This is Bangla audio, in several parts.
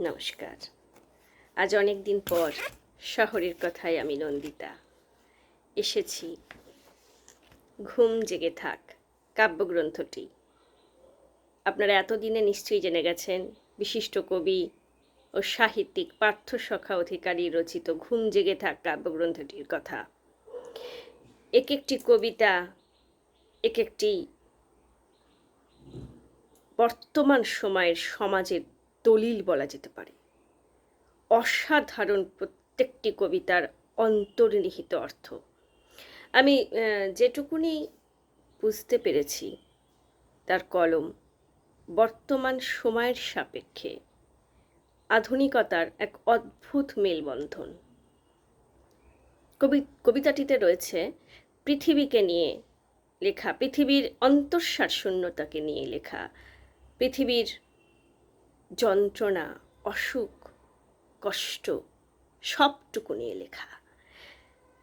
নমস্কার। আজ অনেক দিন পর শহরের কথায় আমি নন্দিতা। এসেছি। ঘুম জেগে থাক, কাব্যগ্রন্থটি। আপনারা এতদিনে নিশ্চয়ই জেনে গেছেন, বিশিষ্ট কবি ও সাহিত্যিক, পার্থ সখা অধিকারী রচিত ঘুম জেগে থাক কাব্যগ্রন্থটির কথা। এক একটি কবিতা, এক একটি বর্তমান সময়ের সমাজের দলিল বলা যেতে পারে। অসাধারণ প্রত্যেকটি কবিতার অন্তর্নিহিত অর্থ। আমি যেটুকুনি বুঝতে পেরেছি, তার কলম বর্তমান সময়ের সাপেক্ষে আধুনিকতার এক অদ্ভুত মেলবন্ধন। কবি, কবিতাটিতে রয়েছে, পৃথিবীকে নিয়ে লেখা, পৃথিবীর অন্তঃসার শূন্যতাকে নিয়ে লেখা, পৃথিবীর যন্ত্রণা, অসুখ, কষ্ট সবটুকু নিয়ে লেখা।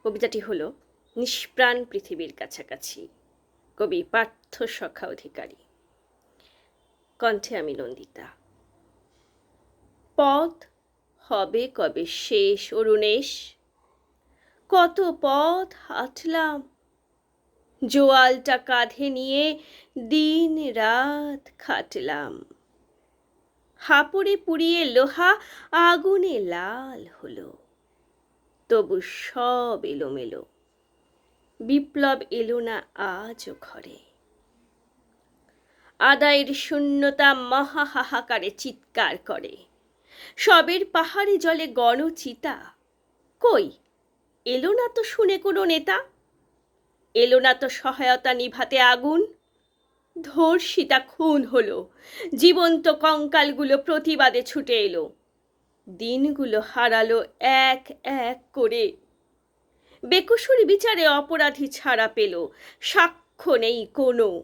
কবিতাটি হলো নিষ্প্রাণ পৃথিবীর কাছাকাছি। কবি, পার্থ সখা অধিকারী। কণ্ঠে আমি নন্দিতা। পথ হবে কবে শেষ, অরুণেশ? কত পথ হাঁটলাম? জোয়ালটা কাঁধে নিয়ে দিন রাত খাটলাম। হাঁপুড়ে পুড়িয়ে লোহা আগুনে লাল হলো। তবু সব এলোমেলো। বিপ্লব এলো না আজও ঘরে। আদায়ের শূন্যতা মহা হাহাকারে চিৎকার করে। সবের পাহাড়ে জলে গণচিতা। কই? এলো না তো শুনে কোনো নেতা? এলো না তো সহায়তা নিভাতে আগুন? ধর্ষিতা খুন হলো। জীবন্ত কঙ্কালগুলো প্রতিবাদে ছুটে এলো। দিনগুলো হারালো এক এক করে। বেকসুর বিচারে অপরাধী ছাড়া পেল, সাক্ষ্য নেই কোনো।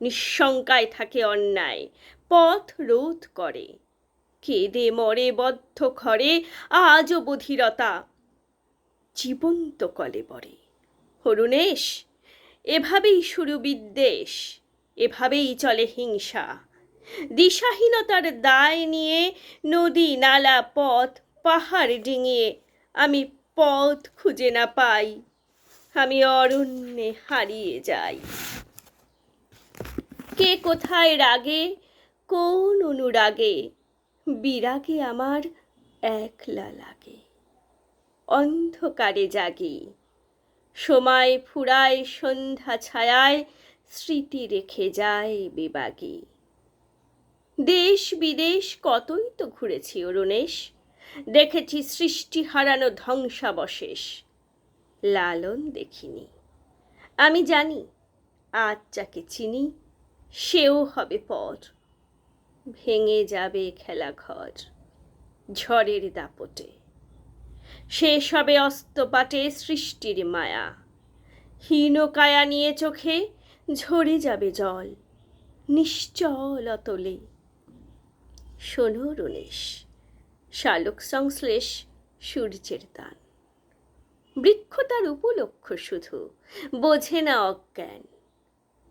নিঃশঙ্কায় থাকে অন্যায়, পথ রোধ করে। কেঁদে মরে বদ্ধ ঘরে, আজও বধিরতা। জীবন্ত কলে বরে। হরুণেশ এভাবেই শুরু বিদ্বেষ, এভাবেই চলে হিংসা। দিশাহীনতার দায় নিয়ে নদী নালা পথ পাহাড় ডিঙিয়ে আমি পথ খুঁজে না পাই, আমি অরণ্যে হারিয়ে যাই। কে কোথায় রাগে, কোন অনুরাগে, বিরাগে আমার একলা লাগে। অন্ধকারে জাগি সময় ফুরায়, সন্ধ্যা ছায়ায়, স্মৃতি রেখে যায় বিবাগী। দেশ বিদেশ কতই তো ঘুরেছি অরুণেশ, দেখেছি সৃষ্টি হারানো ধ্বংসাবশেষ, লালন দেখিনি। আমি জানি, আজ যাকে চিনি, সেও হবে পর, ভেঙে যাবে খেলাঘর, ঝড়ের দাপটে। শেষ হবে অস্তপাটে সৃষ্টির মায়া। হীন কায়া নিয়ে চোখে ঝরে যাবে জল। নিশ্চল অতলে। শোনো রুনেশ, শালক সংশ্লেষ সূর্যের দান। বৃক্ষ তার উপলক্ষ শুধু, বোঝে না অজ্ঞান।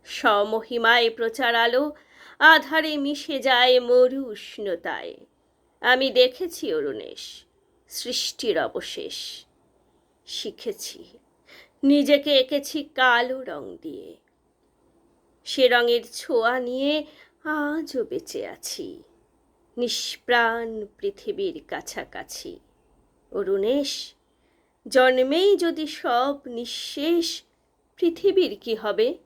স্বমহিমায় প্রচার আলো, আধারে মিশে যায় মরু উষ্ণতায়। আমি দেখেছি অরুণেশ সৃষ্টির অবশেষ। শিখেছি। নিজেকে এঁকেছি কালো রং দিয়ে। সে রঙের ছোঁয়া নিয়ে আজও বেঁচে আছি। নিষ্প্রাণ পৃথিবীর কাছাকাছি। অরুণেশ, জন্মেই যদি সব নিঃশেষ, পৃথিবীর কি হবে?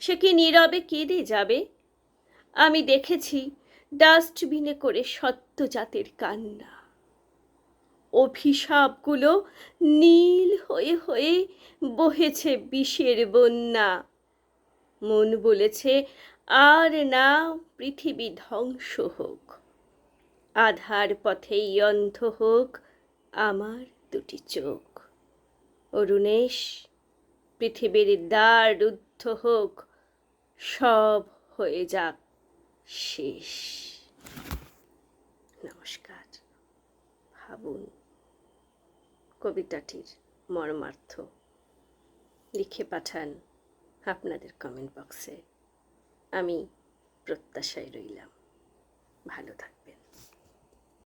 সে কি নীরবে কেঁদে যাবে? আমি দেখেছি ডাস্টবিনে করে সত্য জাতের কান্না। অভিশাপগুলো নীল হয়ে হয়ে বহেছে বিষের বন্যা। মন বলেছে, আর না, পৃথিবী ধ্বংস হোক। আধার পথেই অন্ধ হোক আমার দুটি চোখ। অরুণেশ, পৃথিবীর দ্বার রুদ্ধ হোক, সব হয়ে যাক শেষ। নমস্কার, ভাবুন। কবিতাটির মর্মার্থ লিখে পাঠান আপনাদের কমেন্ট বক্সে আমি প্রত্যাশায় রইলাম। ভালো থাকবেন